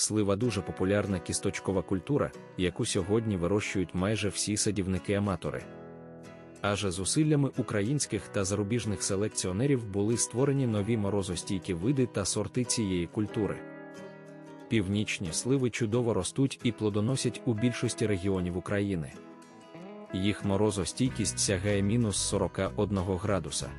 Слива дуже популярна кісточкова культура, яку сьогодні вирощують майже всі садівники-аматори. Аже зусиллями українських та зарубіжних селекціонерів були створені нові морозостійкі види та сорти цієї культури. Північні сливи чудово ростуть і плодоносять у більшості регіонів України. Їх морозостійкість сягає мінус 41 градуса.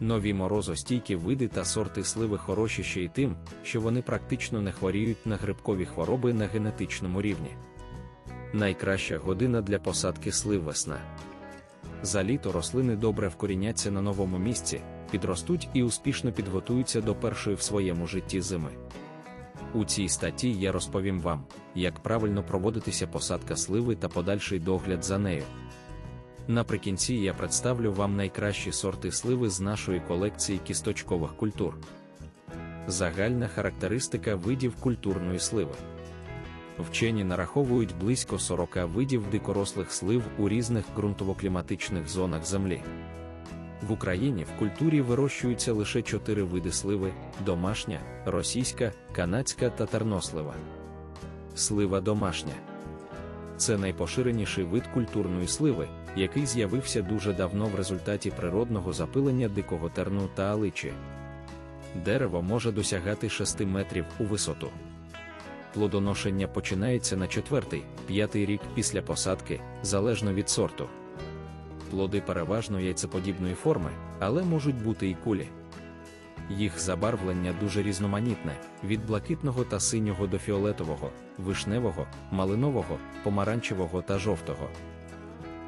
Нові морозостійкі види та сорти сливи хороші ще й тим, що вони практично не хворіють на грибкові хвороби на генетичному рівні. Найкраща година для посадки слив весна. За літо рослини добре вкоріняться на новому місці, підростуть і успішно підготуються до першої в своєму житті зими. У цій статті я розповім вам, як правильно проводитися посадка сливи та подальший догляд за нею. Наприкінці я представлю вам найкращі сорти сливи з нашої колекції кісточкових культур. Загальна характеристика видів культурної сливи. Вчені нараховують близько 40 видів дикорослих слив у різних ґрунтово-кліматичних зонах землі. В Україні в культурі вирощуються лише 4 види сливи: домашня, російська, канадська та тернослива. Слива домашня. Це найпоширеніший вид культурної сливи, який з'явився дуже давно в результаті природного запилення дикого терну та аличі. Дерево може досягати 6 метрів у висоту. Плодоношення починається на четвертий, п'ятий рік після посадки, залежно від сорту. Плоди переважно яйцеподібної форми, але можуть бути і кулі. Їх забарвлення дуже різноманітне: від блакитного та синього до фіолетового, вишневого, малинового, помаранчевого та жовтого.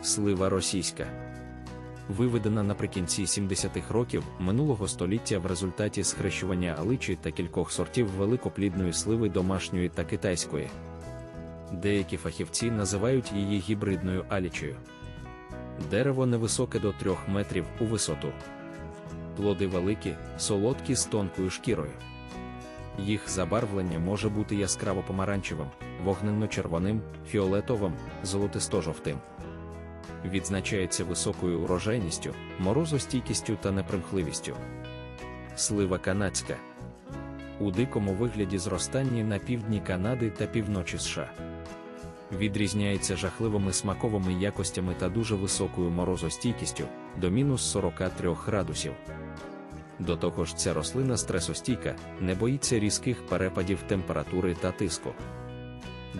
Слива російська. Виведена наприкінці 70-х років минулого століття в результаті схрещування аличі та кількох сортів великоплідної сливи домашньої та китайської. Деякі фахівці називають її гібридною алічею. Дерево невисоке до 3 метрів у висоту. Плоди великі, солодкі з тонкою шкірою. Їх забарвлення може бути яскраво помаранчевим, вогненно-червоним, фіолетовим, золотисто-жовтим. Відзначається високою урожайністю, морозостійкістю та непримхливістю. Слива канадська. У дикому вигляді зростання на півдні Канади та півночі США. Відрізняється жахливими смаковими якостями та дуже високою морозостійкістю до мінус 43 градусів. До того ж, ця рослина стресостійка, не боїться різких перепадів температури та тиску.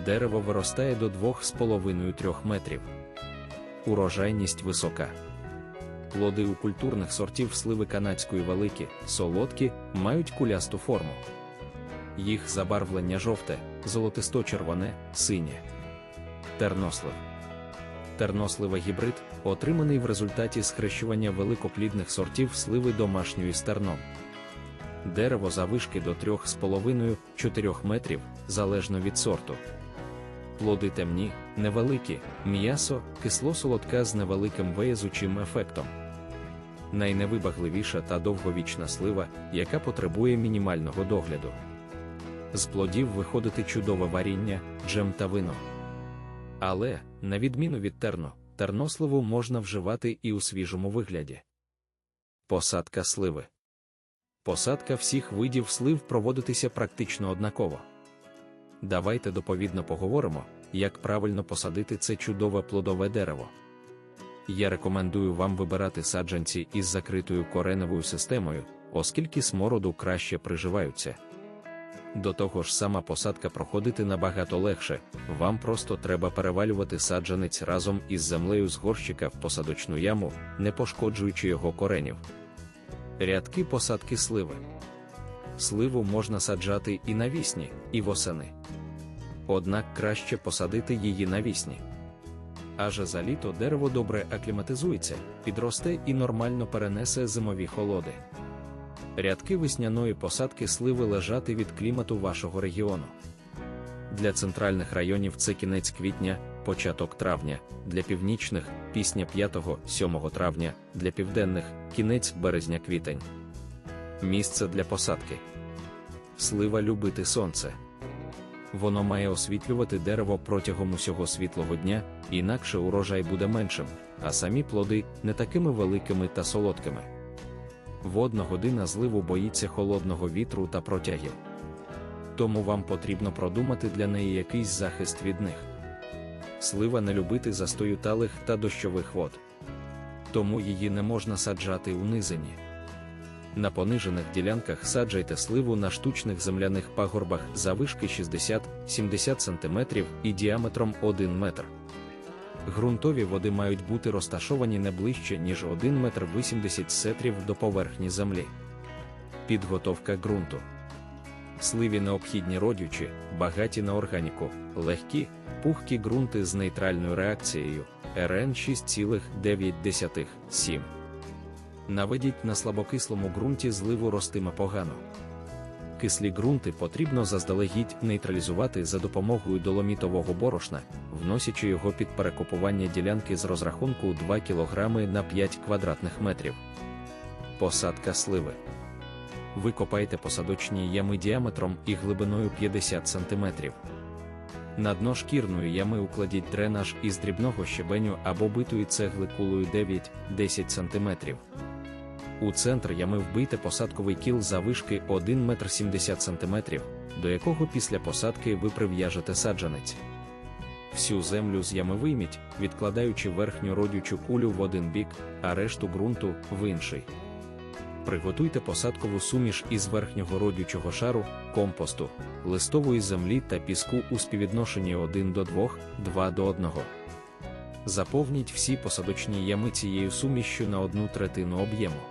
Дерево виростає до 2,5-3 метрів. Урожайність висока. Плоди у культурних сортів сливи канадської великі, солодкі, мають кулясту форму. Їх забарвлення жовте, золотисто-червоне, синє. Тернослив. Тернослива гібрид, отриманий в результаті схрещування великоплідних сортів сливи домашньої з терном. Дерево завишки до 3,5-4 метрів, залежно від сорту. Плоди темні, невеликі, м'ясо, кисло-солодка з невеликим виязучим ефектом. Найневибагливіша та довговічна слива, яка потребує мінімального догляду. З плодів виходити чудове варіння, джем та вино. Але, на відміну від терну, терносливу можна вживати і у свіжому вигляді. Посадка сливи. Посадка всіх видів слив проводитися практично однаково. Давайте доповідно поговоримо, як правильно посадити це чудове плодове дерево. Я рекомендую вам вибирати саджанці із закритою кореневою системою, оскільки смороду краще приживаються. До того ж, сама посадка проходити набагато легше, вам просто треба перевалювати саджанець разом із землею з горщика в посадочну яму, не пошкоджуючи його коренів. Рядки посадки сливи. Сливу можна саджати і навісні, і восени. Однак краще посадити її навісні. Аже за літо дерево добре акліматизується, підросте і нормально перенесе зимові холоди. Рядки весняної посадки сливи лежати від клімату вашого регіону. Для центральних районів це кінець квітня, початок травня, для північних пісня 5-7 травня, для південних кінець березня-квітень. Місце для посадки. Слива любити сонце. Воно має освітлювати дерево протягом усього світлого дня, інакше урожай буде меншим, а самі плоди не такими великими та солодкими. Водна година зливу боїться холодного вітру та протягів. тому вам потрібно продумати для неї якийсь захист від них. Слива не любити застою талих та дощових вод. Тому її не можна саджати у низині. На понижених ділянках саджайте сливу на штучних земляних пагорбах завишки 60-70 см і діаметром 1 метр. Ґрунтові води мають бути розташовані не ближче, ніж 1 метр 80 сетрів до поверхні землі. Підготовка ґрунту. Сливі необхідні родючі, багаті на органіку, легкі, пухкі ґрунти з нейтральною реакцією РН 6,9 7. Наведіть на слабокислому ґрунті зливу ростиме погано. Кислі ґрунти потрібно заздалегідь нейтралізувати за допомогою доломітового борошна, вносячи його під перекопування ділянки з розрахунку 2 кг на 5 квадратних метрів. Посадка сливи. Викопайте посадочні ями діаметром і глибиною 50 см. На дно шкірної ями укладіть дренаж із дрібного щебеню або битої цегли кулою 9-10 см. У центр ями вбийте посадковий кіл завишки 1 метр 70 см, до якого після посадки ви прив'яжете саджанець. Всю землю з ями вийміть, відкладаючи верхню родючу кулю в один бік, а решту ґрунту в інший. Приготуйте посадкову суміш із верхнього родючого шару, компосту, листової землі та піску у співвідношенні 1 до 2, 2 до 1. Заповніть всі посадочні ями цією сумішшю на одну третину об'єму.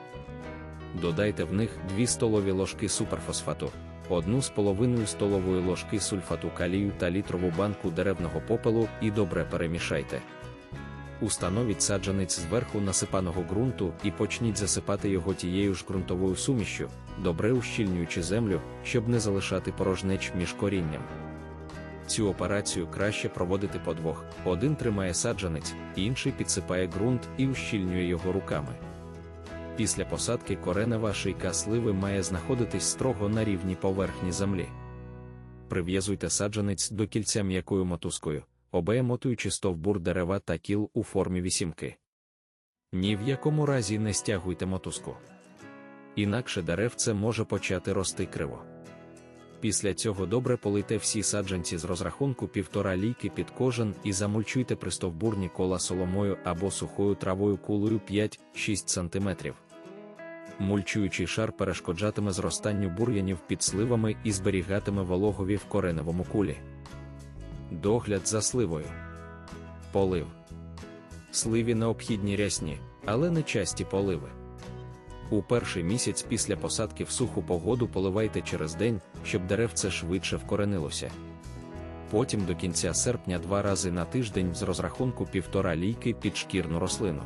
Додайте в них 2 столові ложки суперфосфату, 1,5 столової ложки сульфату калію та літрову банку деревного попелу і добре перемішайте. Установіть саджанець зверху насипаного ґрунту і почніть засипати його тією ж ґрунтовою сумішю, добре ущільнюючи землю, щоб не залишати порожнеч між корінням. Цю операцію краще проводити по двох: один тримає саджанець, інший підсипає ґрунт і ущільнює його руками. Після посадки коренева шийка сливи має знаходитись строго на рівні поверхні землі. Прив'язуйте саджанець до кільця м'якою мотузкою, обеємотуючи стовбур дерева та кіл у формі вісімки. Ні в якому разі не стягуйте мотузку. Інакше деревце може почати рости криво. Після цього добре полийте всі саджанці з розрахунку півтора лійки під кожен і замульчуйте пристовбурні кола соломою або сухою травою кулею 5-6 см. Мульчуючий шар перешкоджатиме зростанню бур'янів під сливами і зберігатиме вологові в кореневому кулі. Догляд за сливою. Полив. Сливі необхідні рясні, але не часті поливи. У перший місяць після посадки в суху погоду поливайте через день, щоб деревце швидше вкоренилося. Потім до кінця серпня два рази на тиждень з розрахунку півтора лійки під шкірну рослину.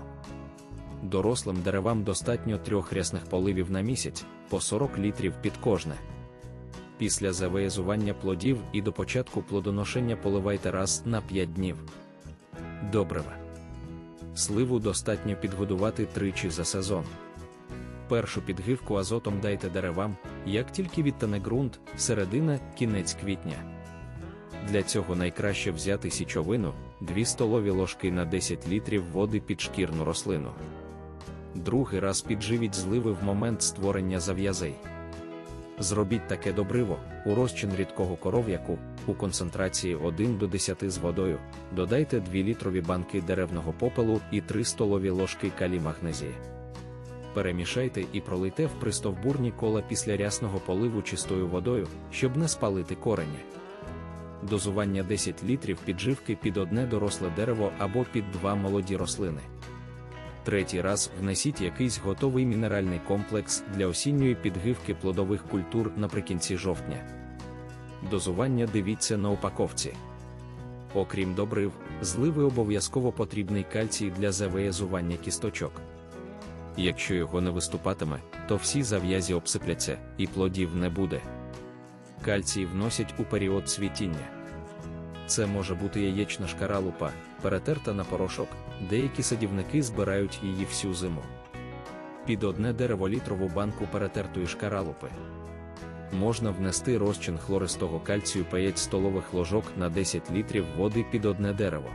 Дорослим деревам достатньо трьох рясних поливів на місяць, по 40 літрів під кожне. Після завиязування плодів і до початку плодоношення поливайте раз на 5 днів. Добрива. Сливу достатньо підгодувати тричі за сезон. Першу підгивку азотом дайте деревам, як тільки відтане ґрунт, середина, кінець квітня. Для цього найкраще взяти січовину 2 столові ложки на 10 літрів води під шкірну рослину. Другий раз підживіть зливи в момент створення зав'язей. Зробіть таке добриво, у розчин рідкого коров'яку, у концентрації 1 до 10 з водою, додайте 2 літрові банки деревного попелу і 3 столові ложки калій магнезії. Перемішайте і пролийте в пристовбурні кола після рясного поливу чистою водою, щоб не спалити корені. Дозування 10 літрів підживки під одне доросле дерево або під два молоді рослини. Третій раз внесіть якийсь готовий мінеральний комплекс для осінньої підгивки плодових культур наприкінці жовтня. Дозування дивіться на упаковці. Окрім добрив, зливи обов'язково потрібний кальцій для завиязування кісточок. Якщо його не виступатиме, то всі зав'язі обсипляться і плодів не буде. Кальцій вносять у період цвітіння. Це може бути яєчна шкаралупа, перетерта на порошок, деякі садівники збирають її всю зиму. Під одне дерево літрову банку перетертої шкаралупи. Можна внести розчин хлористого кальцію 5 столових ложок на 10 літрів води під одне дерево.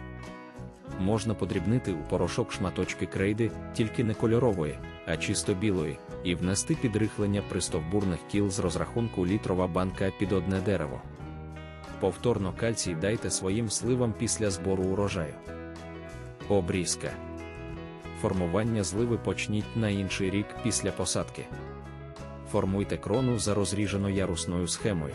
Можна подрібнити у порошок шматочки крейди, тільки не кольорової, а чисто білої, і внести підрихлення пристовбурних кіл з розрахунку літрова банка під одне дерево. Повторно кальцій дайте своїм сливам після збору урожаю. Обрізка. Формування зливи почніть на інший рік після посадки. Формуйте крону за розріжено-ярусною схемою.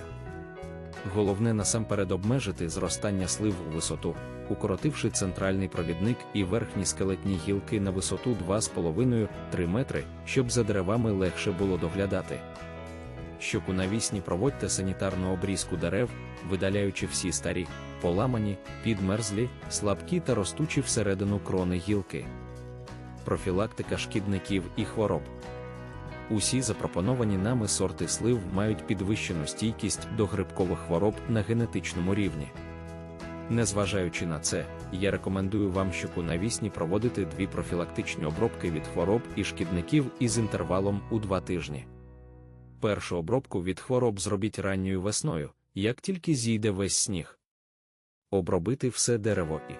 Головне насамперед обмежити зростання слив у висоту, укоротивши центральний провідник і верхні скелетні гілки на висоту 2,5-3 метри, щоб за деревами легше було доглядати. Щоку навісні проводьте санітарну обрізку дерев, видаляючи всі старі, поламані, підмерзлі, слабкі та ростучі всередину крони гілки. Профілактика шкідників і хвороб. Усі запропоновані нами сорти слив мають підвищену стійкість до грибкових хвороб на генетичному рівні. Незважаючи на це, я рекомендую вам щоку навісні проводити дві профілактичні обробки від хвороб і шкідників із інтервалом у два тижні. Першу обробку від хвороб зробіть ранньою весною, як тільки зійде весь сніг. Обробити все дерево і